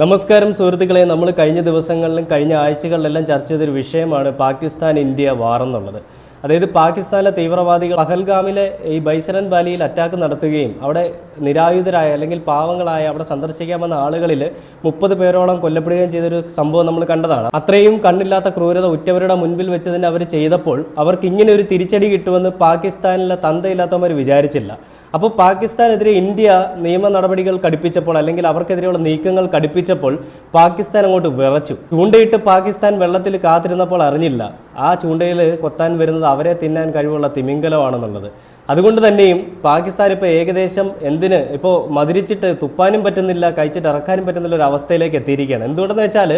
നമസ്കാരം സുഹൃത്തുക്കളെ. നമ്മൾ കഴിഞ്ഞ ദിവസങ്ങളിലും കഴിഞ്ഞ ആഴ്ചകളിലെല്ലാം ചർച്ച ചെയ്തൊരു വിഷയമാണ് പാകിസ്ഥാൻ ഇന്ത്യ വാർ എന്നുള്ളത്. അതായത് പാകിസ്ഥാനിലെ തീവ്രവാദികൾ പഹൽഗാമിലെ ഈ ബൈസരൻ വാലിയിൽ അറ്റാക്ക് നടത്തുകയും അവിടെ നിരായുധരായ അല്ലെങ്കിൽ പാവങ്ങളായ അവിടെ സന്ദർശിക്കാൻ വന്ന ആളുകളിൽ മുപ്പത് പേരോളം കൊല്ലപ്പെടുകയും ചെയ്തൊരു സംഭവം നമ്മൾ കണ്ടതാണ്. അത്രയും കണ്ണില്ലാത്ത ക്രൂരത ഉറ്റവരുടെ മുൻപിൽ വെച്ച് തന്നെ അവർ ചെയ്തപ്പോൾ അവർക്ക് ഇങ്ങനെ ഒരു തിരിച്ചടി കിട്ടുമെന്ന് പാകിസ്ഥാനിലെ തന്തയില്ലാത്തവർ വിചാരിച്ചില്ല. അപ്പോൾ പാകിസ്ഥാനെതിരെ ഇന്ത്യ നിയമ നടപടികൾ കടുപ്പിച്ചപ്പോൾ അല്ലെങ്കിൽ അവർക്കെതിരെയുള്ള നീക്കങ്ങൾ കടുപ്പിച്ചപ്പോൾ പാകിസ്ഥാൻ അങ്ങോട്ട് വിറച്ചു. ചൂണ്ടയിട്ട് പാകിസ്ഥാൻ വെള്ളത്തിൽ കാത്തിരുന്നപ്പോൾ അറിഞ്ഞില്ല. ആ ചൂണ്ടയിൽ കൊത്താൻ വരുന്നത് അവരെ തിന്നാൻ കഴിവുള്ള തിമിംഗലമാണെന്നുള്ളത്. അതുകൊണ്ട് തന്നെയും പാകിസ്ഥാൻ ഇപ്പോൾ ഏകദേശം എന്തിന് ഇപ്പോൾ മതിരിച്ചിട്ട് തുപ്പാനും പറ്റുന്നില്ല കഴിച്ചിട്ട് ഇറക്കാനും പറ്റുന്നില്ല ഒരു അവസ്ഥയിലേക്ക് എത്തിയിരിക്കുകയാണ്. എന്തുകൊണ്ടെന്ന് വെച്ചാൽ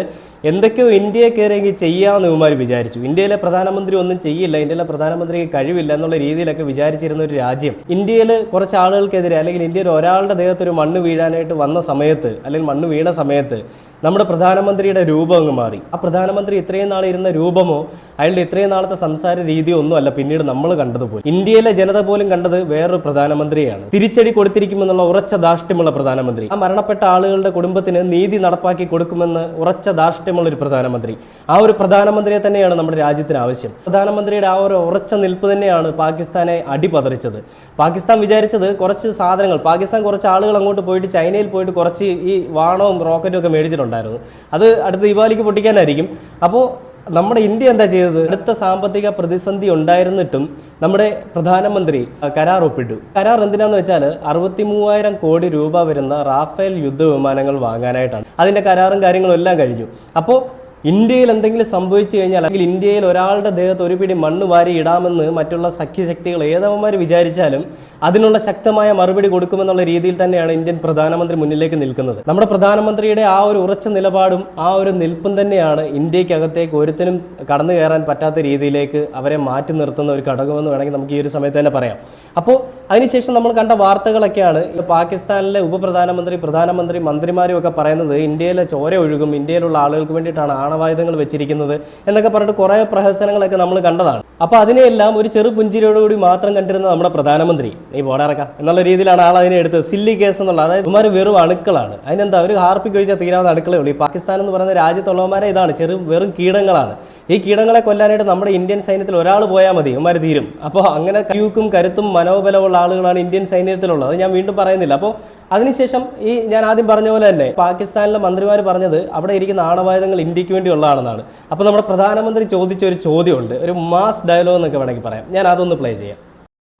എന്തൊക്കെയോ ഇന്ത്യയെ കയറിയെങ്കിൽ ചെയ്യാമെന്ന് ഇവന്മാർ വിചാരിച്ചു. ഇന്ത്യയിലെ പ്രധാനമന്ത്രി ഒന്നും ചെയ്യില്ല ഇന്ത്യയിലെ പ്രധാനമന്ത്രിക്ക് കഴിവില്ല എന്നുള്ള രീതിയിലൊക്കെ വിചാരിച്ചിരുന്ന ഒരു രാജ്യം. ഇന്ത്യയിൽ കുറച്ച് ആളുകൾക്കെതിരെ അല്ലെങ്കിൽ ഇന്ത്യയിൽ ഒരാളുടെ ദേഹത്തൊരു മണ്ണ് വീഴാനായിട്ട് വന്ന സമയത്ത് അല്ലെങ്കിൽ മണ്ണ് വീണ സമയത്ത് നമ്മുടെ പ്രധാനമന്ത്രിയുടെ രൂപം അങ്ങ് മാറി. ആ പ്രധാനമന്ത്രി ഇത്രയും നാൾ ഇരുന്ന രൂപമോ അയാളുടെ ഇത്രയും നാളത്തെ സംസാര രീതിയോ ഒന്നും അല്ല. പിന്നീട് നമ്മൾ കണ്ടതുപോലെ ഇന്ത്യയിലെ ജനത പോലും കണ്ടത് വേറൊരു പ്രധാനമന്ത്രിയാണ്. തിരിച്ചടി കൊടുത്തിരിക്കുമെന്നുള്ള ഉറച്ച ദാർഷ്ട്യമുള്ള പ്രധാനമന്ത്രി. ആ മരണപ്പെട്ട ആളുകളുടെ കുടുംബത്തിന് നീതി നടപ്പാക്കി കൊടുക്കുമെന്ന് ഉറച്ച ദാർഷ്ട്യമുള്ള ഒരു പ്രധാനമന്ത്രി. ആ ഒരു പ്രധാനമന്ത്രിയെ തന്നെയാണ് നമ്മുടെ രാജ്യത്തിന് ആവശ്യം. പ്രധാനമന്ത്രിയുടെ ആ ഒരു ഉറച്ച നിൽപ്പ് തന്നെയാണ് പാകിസ്ഥാനെ അടിപതറിച്ചത്. പാകിസ്ഥാൻ വിചാരിച്ചത് കുറച്ച് സാധനങ്ങൾ പാകിസ്ഥാൻ കുറച്ച് ആളുകൾ അങ്ങോട്ട് പോയിട്ട് ചൈനയിൽ പോയിട്ട് കുറച്ച് ഈ വാണവും റോക്കറ്റും ഒക്കെ മേടിച്ചിട്ടുണ്ടായിരുന്നു അത് അടുത്ത ദീപാവലിക്ക് പൊട്ടിക്കാനായിരിക്കും. അപ്പോൾ നമ്മുടെ ഇന്ത്യ എന്താ ചെയ്തത്? അടുത്ത സാമ്പത്തിക പ്രതിസന്ധി ഉണ്ടായിരുന്നിട്ടും നമ്മുടെ പ്രധാനമന്ത്രി കരാർ ഒപ്പിട്ടു. കരാർ എന്തിനാന്ന് വെച്ചാൽ അറുപത്തി മൂവായിരം കോടി രൂപ വരുന്ന റാഫേൽ യുദ്ധ വിമാനങ്ങൾ വാങ്ങാനായിട്ടാണ്. അതിന്റെ കരാറും കാര്യങ്ങളും എല്ലാം കഴിഞ്ഞു. അപ്പോൾ ഇന്ത്യയിൽ എന്തെങ്കിലും സംഭവിച്ചു കഴിഞ്ഞാൽ അല്ലെങ്കിൽ ഇന്ത്യയിൽ ഒരാളുടെ ദേഹത്ത് ഒരു പിടി മണ്ണ് വാരി ഇടാമെന്ന് മറ്റുള്ള സഖ്യശക്തികൾ ഏതവന്മാർ വിചാരിച്ചാലും അതിനുള്ള ശക്തമായ മറുപടി കൊടുക്കുമെന്നുള്ള രീതിയിൽ തന്നെയാണ് ഇന്ത്യൻ പ്രധാനമന്ത്രി മുന്നിലേക്ക് നിൽക്കുന്നത്. നമ്മുടെ പ്രധാനമന്ത്രിയുടെ ആ ഒരു ഉറച്ച നിലപാടും ആ ഒരു നിൽപ്പും തന്നെയാണ് ഇന്ത്യക്കകത്തേക്ക് ഒരുത്തിനും കടന്നു കയറാൻ പറ്റാത്ത രീതിയിലേക്ക് അവരെ മാറ്റി നിർത്തുന്ന ഒരു ഘടകമെന്ന് വേണമെങ്കിൽ നമുക്ക് ഈ ഒരു സമയത്ത് തന്നെ പറയാം. അപ്പോൾ അതിനുശേഷം നമ്മൾ കണ്ട വാർത്തകളൊക്കെയാണ് പാകിസ്ഥാനിലെ ഉപപ്രധാനമന്ത്രി പ്രധാനമന്ത്രി മന്ത്രിമാരും ഒക്കെ പറയുന്നത് ഇന്ത്യയിലെ ചോര ഒഴുകും ഇന്ത്യയിലുള്ള ആളുകൾക്ക് വേണ്ടിയിട്ടാണ് ആണവായുധങ്ങൾ വെച്ചിരിക്കുന്നത് എന്നൊക്കെ പറഞ്ഞിട്ട് കുറേ പ്രഹസനങ്ങളൊക്കെ നമ്മൾ കണ്ടതാണ്. അപ്പോൾ അതിനെയെല്ലാം ഒരു ചെറു പുഞ്ചിരിയോടുകൂടി മാത്രം കണ്ടിരുന്ന നമ്മുടെ പ്രധാനമന്ത്രി നീ പോടാറക്കാം എന്നുള്ള രീതിയിലാണ് ആൾ അതിനെ എടുത്തത്. സില്ലി കേസ് എന്നുള്ള അതായത് ഇവന്മാർ വെറും അണുക്കളാണ്. അതിനെന്താ ഒരു ഹാർപ്പിക്ക് കഴിച്ചാൽ തീരാവുന്ന അടുക്കളേ ഉള്ളൂ. ഈ പാകിസ്ഥാൻ എന്ന് പറയുന്ന രാജ്യത്തുള്ളവന്മാരെ ഇതാണ് ചെറു വെറും കീടങ്ങളാണ്. ഈ കീടങ്ങളെ കൊല്ലാനായിട്ട് നമ്മുടെ ഇന്ത്യൻ സൈന്യത്തിൽ ഒരാൾ പോയാൽ മതി ഇവന്മാർ തീരും അപ്പോൾ അങ്ങനെ കയ്യൂക്കും കരുത്തും മനോബലമുള്ള ആളുകളാണ് ഇന്ത്യൻ സൈന്യത്തിലുള്ളത് അത് ഞാൻ വീണ്ടും പറയുന്നില്ല അപ്പോൾ അതിനുശേഷം ഈ ഞാൻ ആദ്യം പറഞ്ഞ പോലെ തന്നെ പാകിസ്ഥാനിലെ മന്ത്രിമാർ പറഞ്ഞത് അവിടെ ഇരിക്കുന്ന ആണവായുധങ്ങൾ ഇന്ത്യക്ക് വേണ്ടിയുള്ളതാണെന്നാണ് അപ്പോൾ നമ്മുടെ പ്രധാനമന്ത്രി ചോദിച്ച ഒരു ചോദ്യമുണ്ട് ഒരു മാസ് ഡയലോഗ് എന്നൊക്കെ വേണമെങ്കിൽ പറയാം ഞാൻ അതൊന്ന് പ്ലേ ചെയ്യാം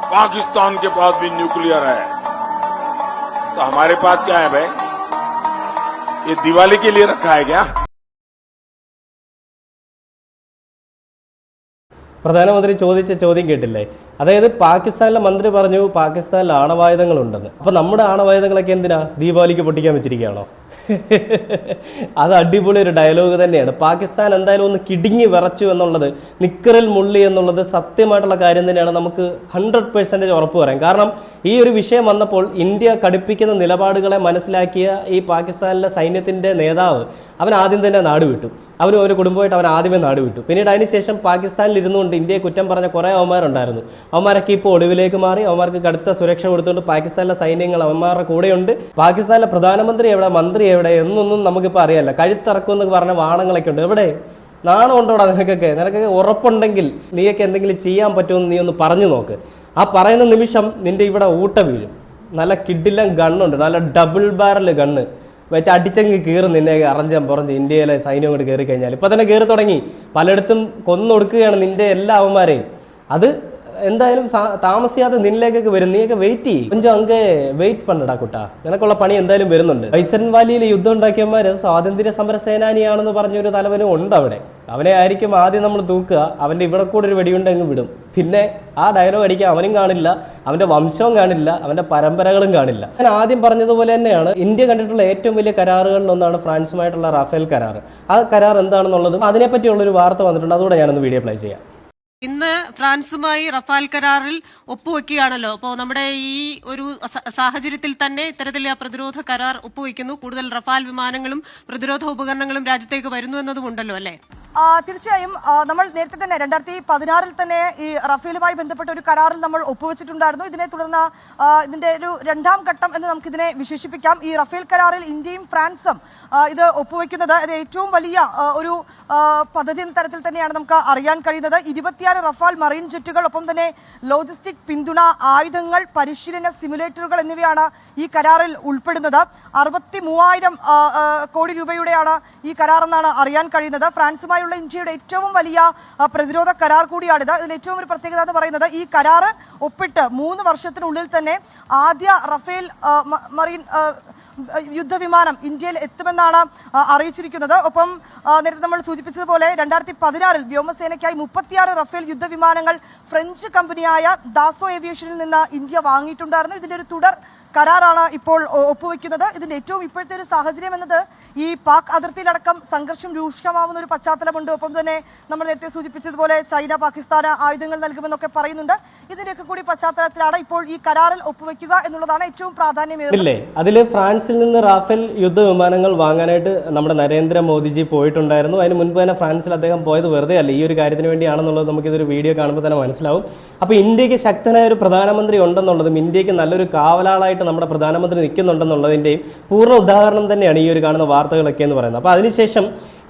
पाकिस्तान के पास भी न्यूक्लियर है तो हमारे पास क्या है भाई ये दिवाली के लिए रखा है क्या പ്രധാനമന്ത്രി ചോദിച്ച ചോദ്യം കേട്ടില്ലേ? അതായത് പാകിസ്ഥാനിലെ മന്ത്രി പറഞ്ഞു പാകിസ്ഥാനിൽ ആണവായുധങ്ങളുണ്ടെന്ന്. അപ്പൊ നമ്മുടെ ആണവായുധങ്ങളൊക്കെ എന്തിനാ? ദീപാവലിക്ക് പൊട്ടിക്കാൻ വെച്ചിരിക്കുകയാണോ? അത് അടിപൊളി ഒരു ഡയലോഗ് തന്നെയാണ്. പാകിസ്ഥാൻ എന്തായാലും ഒന്ന് കിടുങ്ങി വിറച്ചു എന്നുള്ളത് നിക്കറിൽ മുള്ളി എന്നുള്ളത് സത്യമായിട്ടുള്ള കാര്യം തന്നെയാണ് നമുക്ക് ഹൺഡ്രഡ് പെർസെന്റേജ് ഉറപ്പ് പറയാം. കാരണം ഈ ഒരു വിഷയം വന്നപ്പോൾ ഇന്ത്യ കടുപ്പിക്കുന്ന നിലപാടുകളെ മനസ്സിലാക്കിയ ഈ പാകിസ്ഥാനിലെ സൈന്യത്തിന്റെ നേതാവ് അവൻ ആദ്യം തന്നെ നാട് വിട്ടു. അവനും ഒരു കുടുംബമായിട്ട് അവൻ ആദ്യമേ നാട് വിട്ടു. പിന്നീട് അതിനുശേഷം പാകിസ്ഥാനിൽ ഇരുന്നുകൊണ്ട് ഇന്ത്യയെ കുറ്റം പറഞ്ഞ കുറേ അവന്മാരുണ്ടായിരുന്നു. അവന്മാരൊക്കെ ഇപ്പോൾ ഒളിവിലേക്ക് മാറി അവന്മാർക്ക് കടുത്ത സുരക്ഷ കൊടുത്തുകൊണ്ട് പാകിസ്ഥാനിലെ സൈന്യങ്ങൾ അവന്മാരുടെ കൂടെയുണ്ട്. പാകിസ്ഥാനിലെ പ്രധാനമന്ത്രി എവിടെ മന്ത്രി എവിടെ എന്നൊന്നും നമുക്കിപ്പോൾ അറിയാല്ല കഴുത്തിറക്കും എന്ന് പറഞ്ഞ വാണങ്ങളൊക്കെ ഉണ്ട്. എവിടെ? നാണം ഉണ്ടോടാ നിനക്കൊക്കെ? നിനക്കൊക്കെ ഉറപ്പുണ്ടെങ്കിൽ നീയൊക്കെ എന്തെങ്കിലും ചെയ്യാൻ പറ്റുമെന്ന് നീ ഒന്ന് പറഞ്ഞു നോക്ക്. ആ പറയുന്ന നിമിഷം നിന്റെ ഇവിടെ ഊട്ട വീഴും. നല്ല കിഡിലം ഗണ്ണുണ്ട്. നല്ല ഡബിൾ ബാരൽ ഗണ്ണ്. വെച്ച് അടിച്ചങ്ങ് കീറും നിന്നെ അറഞ്ചം പുറഞ്ച് ഇന്ത്യയിലെ സൈന്യം കൊണ്ട് കയറി കഴിഞ്ഞാൽ ഇപ്പൊ തന്നെ കയറി തുടങ്ങി. പലയിടത്തും കൊന്നൊടുക്കുകയാണ് നിന്റെ എല്ലാ അവന്മാരെയും. അത് എന്തായാലും താമസിയാതെ നിന്നിലേക്കൊക്കെ വരും. നീയൊക്കെ വെയിറ്റ് ചെയ്യും. കൊഞ്ചം അങ്ങ് വെയിറ്റ് പണ്ടടാ കുട്ടാ. നിനക്കുള്ള പണി എന്തായാലും വരുന്നുണ്ട്. ബൈസൻ വാലിയിൽ യുദ്ധം ഉണ്ടാക്കിയമാര് സ്വാതന്ത്ര്യ സമര സേനാനിയാണെന്ന് പറഞ്ഞൊരു തലവനും ഉണ്ട് അവിടെ അവനെ ആയിരിക്കും ആദ്യം നമ്മൾ തൂക്കുക. അവന്റെ ഇവിടെ കൂടെ ഒരു വെടിയുണ്ട് അങ്ങ് വിടും. പിന്നെ ആ ഡയലോഗ് അടിക്കാൻ അവനും കാണില്ല. അവന്റെ വംശവും കാണില്ല. അവന്റെ പരമ്പരകളും കാണില്ല. ഞാൻ ആദ്യം പറഞ്ഞതുപോലെ തന്നെയാണ് ഇന്ത്യ കണ്ടിട്ടുള്ള ഏറ്റവും വലിയ കരാറുകളിൽ ഒന്നാണ് ഫ്രാൻസുമായിട്ടുള്ള റാഫേൽ കരാർ. ആ കരാർ എന്താണെന്നുള്ളതും അതിനെപ്പറ്റിയുള്ള ഒരു വാർത്ത വന്നിട്ടുണ്ട്. അതുകൂടെ ഞാനൊന്ന് വീഡിയോ പ്ലേ ചെയ്യാം. ഇന്ന് ഫ്രാൻസുമായി റഫാൽ കരാറിൽ ഒപ്പുവെക്കുകയാണല്ലോ. അപ്പോൾ നമ്മുടെ ഈ ഒരു സാഹചര്യത്തിൽ തന്നെ ഇത്തരത്തിലുള്ള പ്രതിരോധ കരാർ ഒപ്പുവെക്കുന്നു. കൂടുതൽ റഫാൽ വിമാനങ്ങളും പ്രതിരോധ ഉപകരണങ്ങളും രാജ്യത്തേക്ക് വരുന്നു എന്നതുമുണ്ടല്ലോ അല്ലേ? തീർച്ചയായും നമ്മൾ നേരത്തെ തന്നെ രണ്ടായിരത്തി പതിനാറിൽ തന്നെ ഈ റഫേലുമായി ബന്ധപ്പെട്ട ഒരു കരാറിൽ നമ്മൾ ഒപ്പുവെച്ചിട്ടുണ്ടായിരുന്നു. ഇതിനെ തുടർന്ന് ഇതിന്റെ ഒരു രണ്ടാം ഘട്ടം എന്ന് നമുക്ക് ഇതിനെ വിശേഷിപ്പിക്കാം. ഈ റഫേൽ കരാറിൽ ഇന്ത്യയും ഫ്രാൻസും ഇത് ഒപ്പുവെക്കുന്നത്. അത് ഏറ്റവും വലിയ ഒരു പദ്ധതി എന്ന തരത്തിൽ തന്നെയാണ് നമുക്ക് അറിയാൻ കഴിയുന്നത്. ഇരുപത്തിയാറ് റഫാൽ മറൈൻ ജെറ്റുകൾ ഒപ്പം തന്നെ ലോജിസ്റ്റിക് പിന്തുണ ആയുധങ്ങൾ പരിശീലന സിമുലേറ്ററുകൾ എന്നിവയാണ് ഈ കരാറിൽ ഉൾപ്പെടുന്നത്. അറുപത്തി മൂവായിരം കോടി രൂപയുടെയാണ് ഈ കരാർ എന്നാണ് അറിയാൻ കഴിയുന്നത്. ഫ്രാൻസുമായുള്ള ഇന്ത്യയുടെ ഏറ്റവും വലിയ പ്രതിരോധ കരാർ കൂടിയാണിത് ഇതിൽ ഏറ്റവും ഒരു പ്രത്യേകത എന്ന് പറയുന്നത് ഈ കരാർ ഒപ്പിട്ട് മൂന്ന് വർഷത്തിനുള്ളിൽ തന്നെ ആദ്യ റഫേൽ മറീൻ യുദ്ധവിമാനം ഇന്ത്യയിൽ എത്തുമെന്നാണ് അറിയിച്ചിരിക്കുന്നത്. ഒപ്പം നേരത്തെ നമ്മൾ സൂചിപ്പിച്ചതുപോലെ രണ്ടായിരത്തി പതിനാറിൽ വ്യോമസേനയ്ക്കായി മുപ്പത്തിയാറ് റഫേൽ യുദ്ധവിമാനങ്ങൾ ഫ്രഞ്ച് കമ്പനിയായ ദാസോ ഏവിയേഷനിൽ നിന്ന് ഇന്ത്യ വാങ്ങിയിട്ടുണ്ടായിരുന്നു. ഇതിന്റെ ഒരു തുടർ കരാറാണ് ഇപ്പോൾ ഒപ്പുവെക്കുന്നത്. ഇതിന്റെ ഏറ്റവും ഇപ്പോഴത്തെ ഒരു സാഹചര്യം എന്നത് ഈ പാക് അതിർത്തിയിലടക്കം സംഘർഷം രൂക്ഷമാവുന്ന ഒരു പശ്ചാത്തലമുണ്ട്. ഒപ്പം തന്നെ നമ്മൾ നേരത്തെ സൂചിപ്പിച്ചതുപോലെ ചൈന പാകിസ്ഥാന് ആയുധങ്ങൾ നൽകുമെന്നൊക്കെ പറയുന്നുണ്ട്. ഇതിന്റെയൊക്കെ കൂടി പശ്ചാത്തലത്തിലാണ് ഇപ്പോൾ ഈ കരാറിൽ ഒപ്പുവെക്കുക എന്നുള്ളതാണ് ഏറ്റവും പ്രാധാന്യം ഇല്ലേ? അതിൽ ഫ്രാൻസിൽ നിന്ന് റാഫേൽ യുദ്ധ വിമാനങ്ങൾ വാങ്ങാനായിട്ട് നമ്മുടെ നരേന്ദ്രമോദിജി പോയിട്ടുണ്ടായിരുന്നു. അതിന് മുൻപ് തന്നെ ഫ്രാൻസിൽ അദ്ദേഹം പോയത് വെറുതെ അല്ല. ഈ ഒരു കാര്യത്തിന് വേണ്ടിയാണെന്നുള്ളത് നമുക്കിതൊരു വീഡിയോ കാണുമ്പോൾ തന്നെ മനസ്സിലാവും. അപ്പോൾ ഇന്ത്യയ്ക്ക് ശക്തനായ ഒരു പ്രധാനമന്ത്രി ഉണ്ടെന്നുള്ളതും ഇന്ത്യയ്ക്ക് നല്ലൊരു കാവലാളായിട്ട് നമ്മുടെ പ്രധാനമന്ത്രി നിൽക്കുന്നുണ്ടെന്നുള്ളതിന്റെയും പൂർണ ഉദാഹരണം തന്നെയാണ് ഈ ഒരു കാണുന്ന വാർത്തകളൊക്കെ എന്ന് പറയുന്നത്. അപ്പോൾ അതിനുശേഷം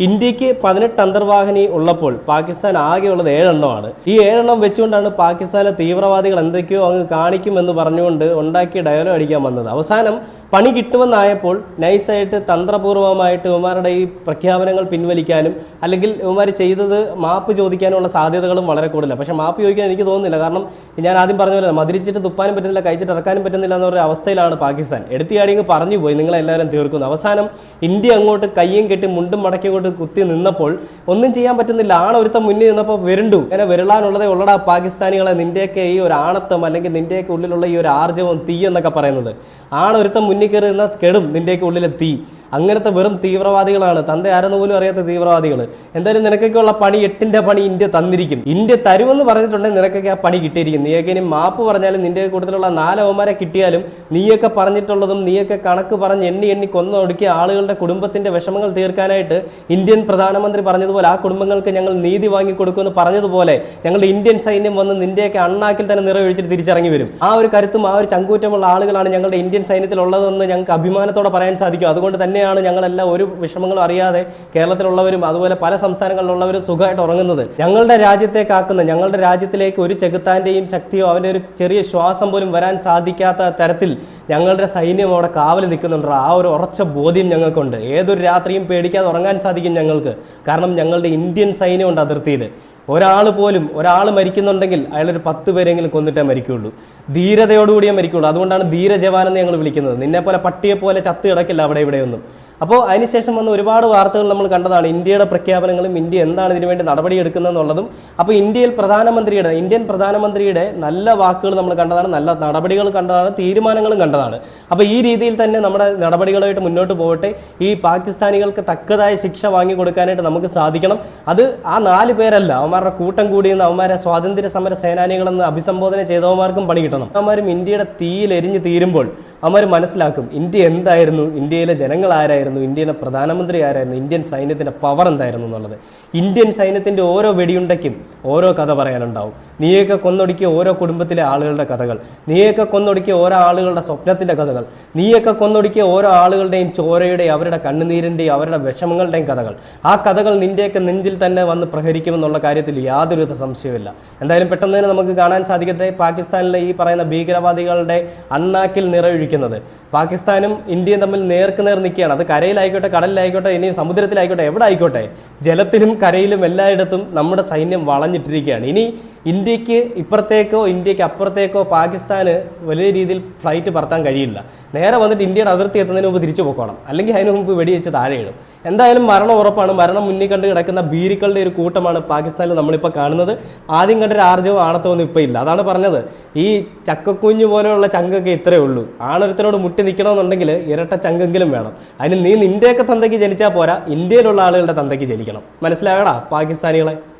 ഇന്ത്യയ്ക്ക് പതിനെട്ട് അന്തർവാഹിനി ഉള്ളപ്പോൾ പാകിസ്ഥാൻ ആകെയുള്ളത് ഏഴെണ്ണമാണ്. ഈ ഏഴെണ്ണം വെച്ചുകൊണ്ടാണ് പാകിസ്ഥാനിലെ തീവ്രവാദികൾ എന്തൊക്കെയോ അങ്ങ് കാണിക്കുമെന്ന് പറഞ്ഞുകൊണ്ട് ഉണ്ടാക്കിയ ഡയലോഗ് അടിക്കാൻ വന്നത്. അവസാനം പണി കിട്ടുമെന്നായപ്പോൾ നൈസായിട്ട് തന്ത്രപൂർവമായിട്ട് ഇവന്മാരുടെ ഈ പ്രഖ്യാപനങ്ങൾ പിൻവലിക്കാനും അല്ലെങ്കിൽ ഇവന്മാർ ചെയ്തത് മാപ്പ് ചോദിക്കാനുള്ള സാധ്യതകളും വളരെ കൂടുതലാണ്. പക്ഷേ മാപ്പ് ചോദിക്കാൻ എനിക്ക് തോന്നുന്നില്ല. കാരണം ഞാൻ ആദ്യം പറഞ്ഞ പോലെ മതിരിച്ചിട്ട് തുപ്പാനും പറ്റുന്നില്ല കഴിച്ചിട്ട് ഇറക്കാനും പറ്റുന്നില്ല എന്നൊരു അവസ്ഥയിലാണ് പാകിസ്ഥാൻ. എടുത്തിയാടി പറഞ്ഞു പോയി. നിങ്ങളെല്ലാവരും തീർക്കുന്നു. അവസാനം ഇന്ത്യ അങ്ങോട്ട് കയ്യും കെട്ടി മുണ്ടും മടക്കി അങ്ങോട്ട് കുത്തി നിന്നപ്പോൾ ഒന്നും ചെയ്യാൻ പറ്റുന്നില്ല. ആണൊരുത്തം മുന്നിൽ നിന്നപ്പോൾ വരുണ്ടു. അങ്ങനെ വിരളാനുള്ളതേ ഉള്ളടാ പാകിസ്ഥാനികളെ. നിന്റെയൊക്കെ ഈ ഒരു ആണത്വം അല്ലെങ്കിൽ നിന്റെയൊക്കെ ഉള്ളിലുള്ള ഈ ഒരു ആർജവം തീ എന്നൊക്കെ പറയുന്നത്. ആണൊരുത്തം മുന്നിൽ കയറി നിന്നാൽ കെടും. നിന്റെയൊക്കെ ഉള്ളിലെ തീ. അങ്ങനത്തെ വെറും തീവ്രവാദികളാണ്. തന്റെ ആരെന്ന് പോലും അറിയാത്ത തീവ്രവാദികൾ എന്തായാലും നിനക്കൊക്കെയുള്ള പണി എട്ടിന്റെ പണി ഇന്ത്യ തന്നിരിക്കും. ഇന്ത്യ തരുമെന്ന് പറഞ്ഞിട്ടുണ്ടെങ്കിൽ നിനക്കൊക്കെ ആ പണി കിട്ടിയിരിക്കും. നീയൊക്കെ ഇനി മാപ്പ് പറഞ്ഞാലും നിന്റെ കൂട്ടത്തിലുള്ള നാലവന്മാരെ കിട്ടിയാലും നീയൊക്കെ പറഞ്ഞിട്ടുള്ളതും നീയൊക്കെ കണക്ക് പറഞ്ഞ് എണ്ണി എണ്ണി കൊന്നൊടുക്കിയ ആളുകളുടെ കുടുംബത്തിന്റെ വിഷമങ്ങൾ തീർക്കാനായിട്ട് ഇന്ത്യൻ പ്രധാനമന്ത്രി പറഞ്ഞതുപോലെ ആ കുടുംബങ്ങൾക്ക് ഞങ്ങൾ നീതി വാങ്ങി കൊടുക്കുമെന്ന് പറഞ്ഞതുപോലെ ഞങ്ങളുടെ ഇന്ത്യൻ സൈന്യം വന്ന് നിന്റെയൊക്കെ അണ്ണാക്കിൽ തന്നെ നിറവഴിച്ചിട്ട് തിരിച്ചിറങ്ങി വരും. ആ ഒരു കരുത്തും ആ ഒരു ചങ്കൂറ്റമുള്ള ആളുകളാണ് ഞങ്ങളുടെ ഇന്ത്യൻ സൈന്യത്തിലുള്ളതെന്ന് ഞങ്ങൾക്ക് അഭിമാനത്തോടെ പറയാൻ സാധിക്കും. അതുകൊണ്ട് തന്നെയാണ് ഞങ്ങളെല്ലാം ഒരു വിഷമങ്ങളും അറിയാതെ കേരളത്തിലുള്ളവരും അതുപോലെ പല സംസ്ഥാനങ്ങളിലുള്ളവരും സുഖമായിട്ട് ഉറങ്ങുന്നത്. ഞങ്ങളുടെ രാജ്യത്തെ കാക്കുന്ന ഞങ്ങളുടെ രാജ്യത്തിലേക്ക് ഒരു ചെകുത്താന്റെയും ശക്തിയോ അവന്റെ ഒരു ചെറിയ ശ്വാസം പോലും വരാൻ സാധിക്കാത്ത തരത്തിൽ ഞങ്ങളുടെ സൈന്യം അവിടെ കാവൽ നിൽക്കുന്നുണ്ട്. ആ ഒരു ഉറച്ച ബോധ്യം ഞങ്ങൾക്കുണ്ട്. ഏതൊരു രാത്രിയും പേടിക്കാതെ ഉറങ്ങാൻ സാധിക്കും ഞങ്ങൾക്ക്. കാരണം ഞങ്ങളുടെ ഇന്ത്യൻ സൈന്യമുണ്ട് അതിർത്തിയിൽ. ഒരാൾ പോലും ഒരാൾ മരിക്കുന്നുണ്ടെങ്കിൽ അയാളൊരു പത്ത് പേരെങ്കിലും കൊന്നിട്ടേ മരിക്കുള്ളൂ. ധീരതയോടുകൂടിയേ മരിക്കുള്ളൂ. അതുകൊണ്ടാണ് ധീരജവാൻ എന്ന് ഞങ്ങൾ വിളിക്കുന്നത്. നിന്നെ പോലെ പട്ടിയെ പോലെ ചത്ത് കിടക്കില്ല അവിടെ ഇവിടെയൊന്നും. അപ്പോൾ അതിനുശേഷം വന്ന ഒരുപാട് വാർത്തകൾ നമ്മൾ കണ്ടതാണ്. ഇന്ത്യയുടെ പ്രഖ്യാപനങ്ങളും ഇന്ത്യ എന്താണ് ഇതിനു വേണ്ടി നടപടിയെടുക്കുന്നതെന്നുള്ളതും അപ്പോൾ ഇന്ത്യയിൽ പ്രധാനമന്ത്രിയുടെ ഇന്ത്യൻ പ്രധാനമന്ത്രിയുടെ നല്ല വാക്കുകൾ നമ്മൾ കണ്ടതാണ് നല്ല നടപടികൾ കണ്ടതാണ് തീരുമാനങ്ങളും കണ്ടതാണ്. അപ്പോൾ ഈ രീതിയിൽ തന്നെ നമ്മുടെ നടപടികളായിട്ട് മുന്നോട്ട് പോകട്ടെ. ഈ പാകിസ്ഥാനികൾക്ക് തക്കതായ ശിക്ഷ വാങ്ങി കൊടുക്കാനായിട്ട് നമുക്ക് സാധിക്കണം. അത് ആ നാല് പേരല്ല അവന്മാരുടെ കൂട്ടം കൂടിയെന്ന് അവന്മാരെ സ്വാതന്ത്ര്യ സമര സേനാനികളെന്ന് അഭിസംബോധന ചെയ്തവന്മാർക്കും പണി കിട്ടണം. അവന്മാരും ഇന്ത്യയുടെ തീയിലെരിഞ്ഞ് തീരുമ്പോൾ അവന്മാർ മനസ്സിലാക്കും ഇന്ത്യ എന്തായിരുന്നു ഇന്ത്യയിലെ ജനങ്ങൾ ആരായിരുന്നു ഇന്ത്യയിലെ പ്രധാനമന്ത്രി ആരായിരുന്നു ഇന്ത്യൻ സൈന്യത്തിന്റെ പവർ എന്തായിരുന്നു എന്നുള്ളത്. ഇന്ത്യൻ സൈന്യത്തിന്റെ ഓരോ വെടിയുണ്ടയ്ക്കും ഓരോ കഥ പറയാനുണ്ടാവും. നീയൊക്കെ കൊന്നൊടുക്കിയ ഓരോ കുടുംബത്തിലെ ആളുകളുടെ കഥകൾ നീയൊക്കെ കൊന്നൊടുക്കിയ ഓരോ ആളുകളുടെ സ്വപ്നത്തിന്റെ കഥകൾ നീയൊക്കെ കൊന്നൊടുക്കിയ ഓരോ ആളുകളുടെയും ചോരയുടെയും അവരുടെ കണ്ണുനീരിന്റെയും അവരുടെ വിഷമങ്ങളുടെയും കഥകൾ. ആ കഥകൾ നിന്റെയൊക്കെ നെഞ്ചിൽ തന്നെ വന്ന് പ്രഹരിക്കുമെന്നുള്ള കാര്യത്തിൽ യാതൊരുവിധ സംശയമില്ല എന്തായാലും പെട്ടെന്ന് തന്നെ നമുക്ക് കാണാൻ സാധിക്കട്ടെ. പാകിസ്ഥാനിലെ ഈ പറയുന്ന ഭീകരവാദികളുടെ അണ്ണാക്കിൽ നിറയൊഴിക്കുന്നത് പാകിസ്ഥാനും ഇന്ത്യയും തമ്മിൽ നേർക്ക് നേർ നിൽക്കുകയാണ്. അത് കരയിലായിക്കോട്ടെ കടലിലായിക്കോട്ടെ ഇനി സമുദ്രത്തിലായിക്കോട്ടെ എവിടെ ആയിക്കോട്ടെ ജലത്തിലും കരയിലും എല്ലായിടത്തും നമ്മുടെ സൈന്യം വളഞ്ഞിട്ടിരിക്കുകയാണ്. ഇനി ഇന്ത്യയ്ക്ക് ഇപ്പുറത്തേക്കോ ഇന്ത്യയ്ക്ക് അപ്പുറത്തേക്കോ പാകിസ്ഥാന് വലിയ രീതിയിൽ ഫ്ലൈറ്റ് പറത്താൻ കഴിയില്ല. നേരെ വന്നിട്ട് ഇന്ത്യയുടെ അതിർത്തി എത്തുന്നതിന് മുമ്പ് തിരിച്ചു പോക്കോണം. അല്ലെങ്കിൽ അതിന് മുമ്പ് വെടിവെച്ച് താഴെ ഇടും. എന്തായാലും മരണം ഉറപ്പാണ്. മരണം മുന്നിൽ കണ്ട് കിടക്കുന്ന ഭീരുക്കളുടെ ഒരു കൂട്ടമാണ് പാകിസ്ഥാനിൽ നമ്മളിപ്പോൾ കാണുന്നത്. ആദ്യം കണ്ടൊരു ആർജവും ആണത്തമൊന്നും ഇപ്പോൾ ഇല്ല. അതാണ് പറഞ്ഞത്. ഈ ചക്കക്കുഞ്ഞു പോലെയുള്ള ചങ്കൊക്കെ ഇത്രയേ ഉള്ളൂ. ആണൊരുത്തനോട് മുട്ടി നിൽക്കണമെന്നുണ്ടെങ്കിൽ ഇരട്ട ചങ്കെങ്കിലും വേണം. അതിന് നീ നിന്റെയൊക്കെ തന്തയ്ക്ക് ജനിച്ചാൽ പോരാ. ഇന്ത്യയിലുള്ള ആളുകളുടെ തന്തയ്ക്ക് ജനിക്കണം. മനസ്സിലായടാ പാകിസ്ഥാനികളെ?